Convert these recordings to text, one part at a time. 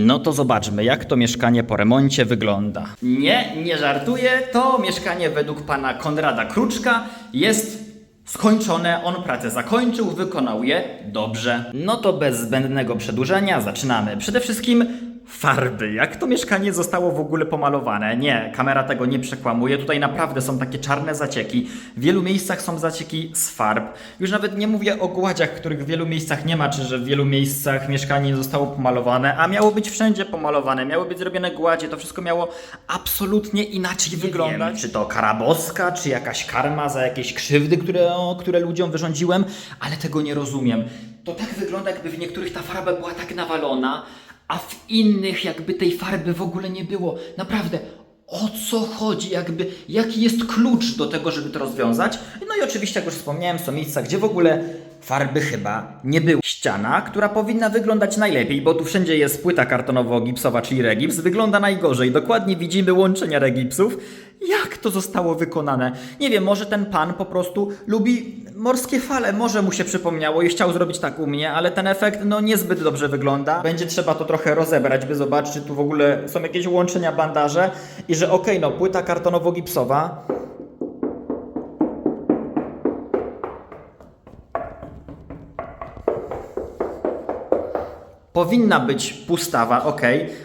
No to zobaczmy, jak to mieszkanie po remoncie wygląda. Nie, nie żartuję, to mieszkanie według pana Konrada Kruczka jest skończone, on pracę zakończył, wykonał je dobrze. No to bez zbędnego przedłużenia zaczynamy. Przede wszystkim farby. Jak to mieszkanie zostało w ogóle pomalowane? Nie, kamera tego nie przekłamuje. Tutaj naprawdę są takie czarne zacieki. W wielu miejscach są zacieki z farb. Już nawet nie mówię o gładziach, których w wielu miejscach nie ma, czy że w wielu miejscach mieszkanie nie zostało pomalowane, a miało być wszędzie pomalowane, miały być zrobione gładzie, to wszystko miało absolutnie inaczej wyglądać. czy to kara boska, czy jakaś karma za jakieś krzywdy, które, o, które ludziom wyrządziłem, ale tego nie rozumiem. To tak wygląda, jakby w niektórych ta farba była tak nawalona, a w innych jakby tej farby w ogóle nie było. Naprawdę, o co chodzi, jakby, jaki jest klucz do tego, żeby to rozwiązać. No i oczywiście, jak już wspomniałem, są miejsca, gdzie w ogóle farby chyba nie było. Ściana, która powinna wyglądać najlepiej, bo tu wszędzie jest płyta kartonowo-gipsowa, czyli regips, wygląda najgorzej. Dokładnie widzimy łączenia regipsów. Jak to zostało wykonane? Nie wiem, może ten pan po prostu lubi morskie fale, może mu się przypomniało i chciał zrobić tak u mnie, ale ten efekt no niezbyt dobrze wygląda. Będzie trzeba to trochę rozebrać, by zobaczyć, czy tu w ogóle są jakieś łączenia, bandaże i że okej, no płyta kartonowo-gipsowa, Powinna być pustawa, ok,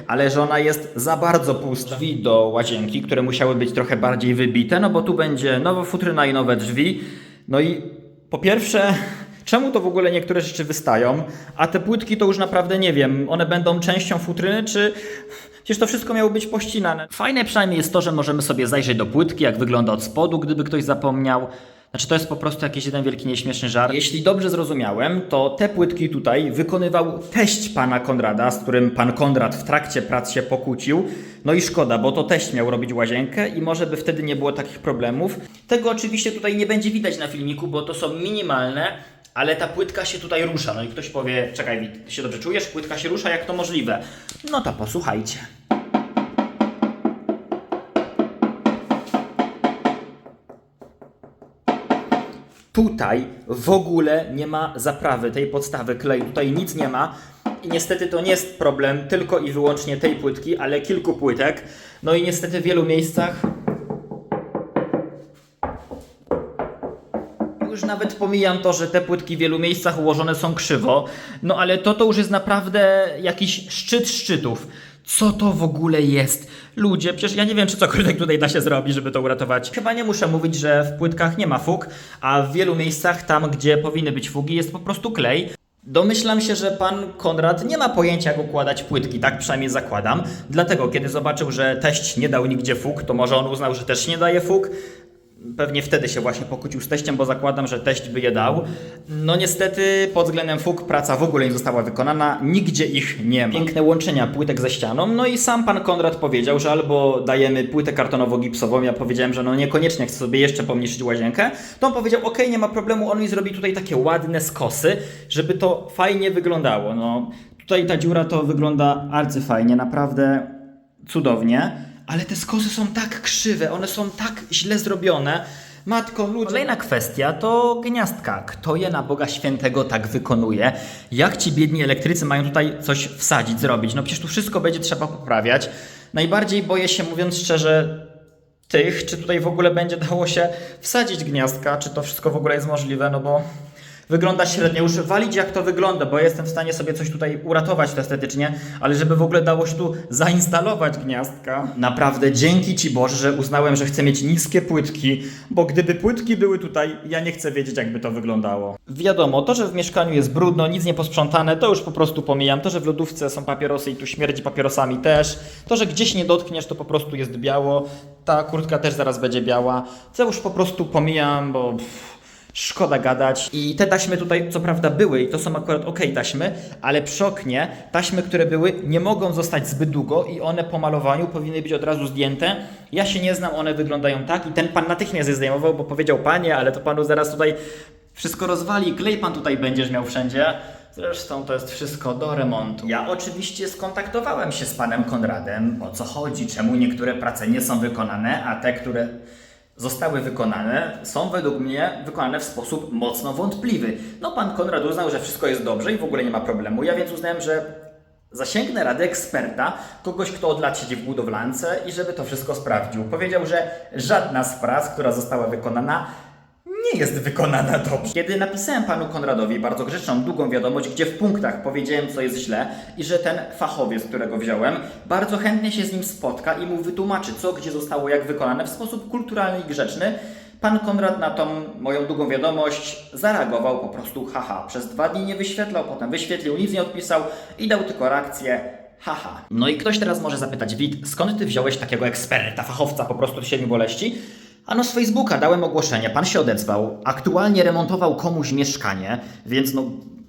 ale że ona jest za bardzo pusta. Drzwi do łazienki, które musiały być trochę bardziej wybite, no bo tu będzie nowa futryna i nowe drzwi. No i po pierwsze, czemu to w ogóle niektóre rzeczy wystają, a te płytki to już naprawdę nie wiem, one będą częścią futryny, czy... Przecież to wszystko miało być pościnane. Fajne przynajmniej jest to, że możemy sobie zajrzeć do płytki, jak wygląda od spodu, gdyby ktoś zapomniał. Znaczy to jest po prostu jakiś jeden wielki nieśmieszny żart. Jeśli dobrze zrozumiałem, to te płytki tutaj wykonywał teść pana Konrada, z którym pan Konrad w trakcie prac się pokłócił. No i szkoda, bo to teść miał robić łazienkę i może by wtedy nie było takich problemów. Tego oczywiście tutaj nie będzie widać na filmiku, bo to są minimalne, ale ta płytka się tutaj rusza. No i ktoś powie, czekaj ty się dobrze czujesz? Płytka się rusza, jak to możliwe? No to posłuchajcie. Tutaj w ogóle nie ma zaprawy tej podstawy kleju. Tutaj nic nie ma. I niestety to nie jest problem tylko i wyłącznie tej płytki, ale kilku płytek. No i niestety w wielu miejscach. Już nawet pomijam to, że te płytki w wielu miejscach ułożone są krzywo. No ale to to już jest naprawdę jakiś szczyt szczytów. Co to w ogóle jest? Ludzie, przecież ja nie wiem, czy cokolwiek tutaj da się zrobić, żeby to uratować. Chyba nie muszę mówić, że w płytkach nie ma fug, a w wielu miejscach, tam gdzie powinny być fugi, jest po prostu klej. Domyślam się, że pan Konrad nie ma pojęcia, jak układać płytki, tak przynajmniej zakładam. Dlatego, kiedy zobaczył, że teść nie dał nigdzie fug, to może on uznał, że też nie daje fug. Pewnie wtedy się właśnie pokłócił z teściem, bo zakładam, że teść by je dał. No niestety pod względem fug praca w ogóle nie została wykonana, nigdzie ich nie ma. Piękne łączenia płytek ze ścianą, no i sam pan Konrad powiedział, że albo dajemy płytę kartonowo-gipsową, ja powiedziałem, że no niekoniecznie chcę sobie jeszcze pomniejszyć łazienkę, to on powiedział, okej, nie ma problemu, on mi zrobi tutaj takie ładne skosy, żeby to fajnie wyglądało. No tutaj ta dziura to wygląda arcyfajnie, naprawdę cudownie. Ale te skosy są tak krzywe, one są tak źle zrobione. Matko, ludzie. Kolejna kwestia to gniazdka. Kto je na Boga Świętego tak wykonuje? Jak ci biedni elektrycy mają tutaj coś wsadzić, zrobić? No przecież tu wszystko będzie trzeba poprawiać. Najbardziej boję się, mówiąc szczerze, tych, czy tutaj w ogóle będzie dało się wsadzić gniazdka, czy to wszystko w ogóle jest możliwe, no bo wygląda średnio. Już walić jak to wygląda, bo jestem w stanie sobie coś tutaj uratować to estetycznie, ale żeby w ogóle dało się tu zainstalować gniazdka. Naprawdę dzięki Ci Boże, że uznałem, że chcę mieć niskie płytki, bo gdyby płytki były tutaj, ja nie chcę wiedzieć jakby to wyglądało. Wiadomo, to, że w mieszkaniu jest brudno, nic nie posprzątane, to już po prostu pomijam. To, że w lodówce są papierosy i tu śmierdzi papierosami też. To, że gdzieś nie dotkniesz, to po prostu jest biało. Ta kurtka też zaraz będzie biała. To już po prostu pomijam, bo... Pff, Szkoda gadać. I te taśmy tutaj, co prawda, były i to są akurat ok taśmy, ale przy oknie taśmy, które były, nie mogą zostać zbyt długo i one po malowaniu powinny być od razu zdjęte. Ja się nie znam, one wyglądają tak i ten pan natychmiast je zdejmował, bo powiedział panie, ale to panu zaraz tutaj wszystko rozwali, klej pan tutaj będziesz miał wszędzie. Zresztą to jest wszystko do remontu. Ja oczywiście skontaktowałem się z panem Konradem, o co chodzi, czemu niektóre prace nie są wykonane, a te, które zostały wykonane, są według mnie wykonane w sposób mocno wątpliwy. No pan Konrad uznał, że wszystko jest dobrze i w ogóle nie ma problemu. Ja więc uznałem, że Zasięgnę rady eksperta, kogoś, kto od lat siedzi w budowlance i żeby to wszystko sprawdził. Powiedział, że żadna z fraz, która została wykonana, jest wykonana dobrze. Kiedy napisałem panu Konradowi bardzo grzeczną, długą wiadomość, gdzie w punktach powiedziałem, co jest źle i że ten fachowiec, którego wziąłem, bardzo chętnie się z nim spotka i mu wytłumaczy, co gdzie zostało jak wykonane w sposób kulturalny i grzeczny, pan Konrad na tą moją długą wiadomość zareagował po prostu haha. Przez dwa dni nie wyświetlał, potem wyświetlił, nic nie odpisał i dał tylko reakcję Haha. No i ktoś teraz może zapytać, Wit, skąd ty wziąłeś takiego eksperta, fachowca po prostu od siedmiu boleści? Ano z Facebooka dałem ogłoszenie, pan się odezwał, aktualnie remontował komuś mieszkanie, więc no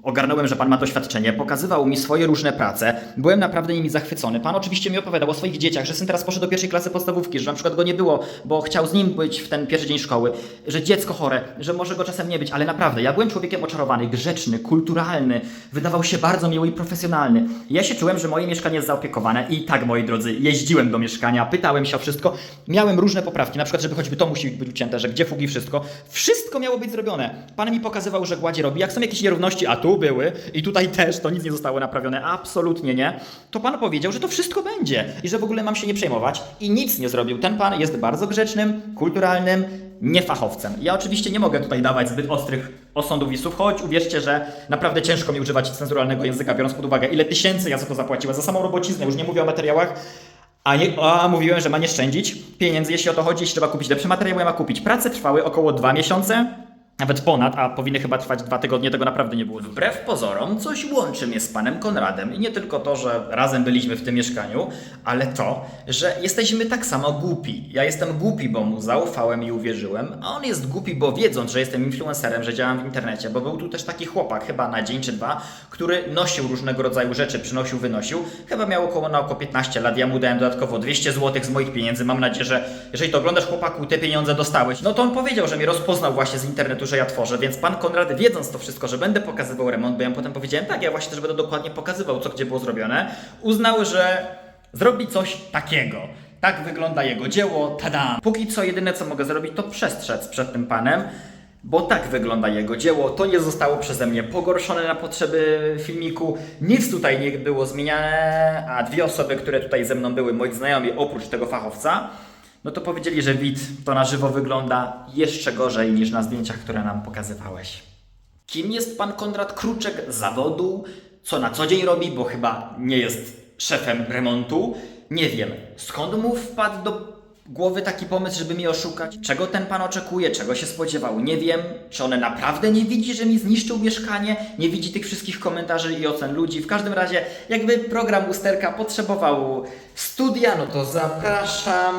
ogarnąłem, że pan ma doświadczenie, pokazywał mi swoje różne prace, byłem naprawdę nimi zachwycony. Pan oczywiście mi opowiadał o swoich dzieciach, że syn teraz poszedł do pierwszej klasy podstawówki, że na przykład go nie było, bo chciał z nim być w ten pierwszy dzień szkoły, że dziecko chore, że może go czasem nie być, ale naprawdę, ja byłem człowiekiem oczarowany, grzeczny, kulturalny, wydawał się bardzo miły i profesjonalny. Ja się czułem, że moje mieszkanie jest zaopiekowane i tak, moi drodzy, jeździłem do mieszkania, pytałem się o wszystko, miałem różne poprawki, na przykład, żeby choćby to musi być ucięte, że gdzie fugi, wszystko. Wszystko miało być zrobione. Pan mi pokazywał, że gładzie robi, jak są jakieś nierówności, a tu były i tutaj też, to nic nie zostało naprawione, absolutnie nie, to pan powiedział, że to wszystko będzie i że w ogóle mam się nie przejmować i nic nie zrobił. Ten pan jest bardzo grzecznym, kulturalnym, niefachowcem. Ja oczywiście nie mogę tutaj dawać zbyt ostrych osądów i słów, choć uwierzcie, że naprawdę ciężko mi używać cenzuralnego języka, biorąc pod uwagę, ile tysięcy ja za to zapłaciłem, za samą robociznę, już nie mówię o materiałach, a, nie, a mówiłem, że ma nie szczędzić pieniędzy, jeśli o to chodzi, jeśli trzeba kupić lepsze materiały, ma kupić. Prace trwały około dwa miesiące, nawet ponad, a powinny chyba trwać dwa tygodnie, tego naprawdę nie było. Wbrew pozorom, coś łączy mnie z panem Konradem i nie tylko to, że razem byliśmy w tym mieszkaniu, ale to, że jesteśmy tak samo głupi. Ja jestem głupi, bo mu zaufałem i uwierzyłem, a on jest głupi, bo wiedząc, że jestem influencerem, że działam w internecie, bo był tu też taki chłopak, chyba na dzień czy dwa, który nosił różnego rodzaju rzeczy, przynosił, wynosił. Chyba miał około na około 15 lat, ja mu dałem dodatkowo 200 zł z moich pieniędzy. Mam nadzieję, że jeżeli to oglądasz chłopaku, te pieniądze dostałeś. No to on powiedział, że mnie rozpoznał właśnie z internetu, że ja tworzę, więc pan Konrad, wiedząc to wszystko, że będę pokazywał remont, bo ja potem powiedziałem, tak, ja właśnie też będę dokładnie pokazywał, co gdzie było zrobione, uznał, że zrobi coś takiego. Tak wygląda jego dzieło, tada! Póki co jedyne co mogę zrobić to przestrzec przed tym panem, bo tak wygląda jego dzieło. To nie zostało przeze mnie pogorszone na potrzeby filmiku. Nic tutaj nie było zmieniane, a dwie osoby, które tutaj ze mną były, moi znajomi, oprócz tego fachowca, no to powiedzieli, że wid to na żywo wygląda jeszcze gorzej niż na zdjęciach, które nam pokazywałeś. Kim jest pan Konrad Kruczek z zawodu? Co na co dzień robi, bo chyba nie jest szefem remontu? Nie wiem. Skąd mu wpadł do głowy taki pomysł, żeby mnie oszukać? Czego ten pan oczekuje? Czego się spodziewał? Nie wiem. Czy on naprawdę nie widzi, że mi zniszczył mieszkanie? Nie widzi tych wszystkich komentarzy i ocen ludzi? W każdym razie, jakby program Usterka potrzebował studia, no to zapraszam.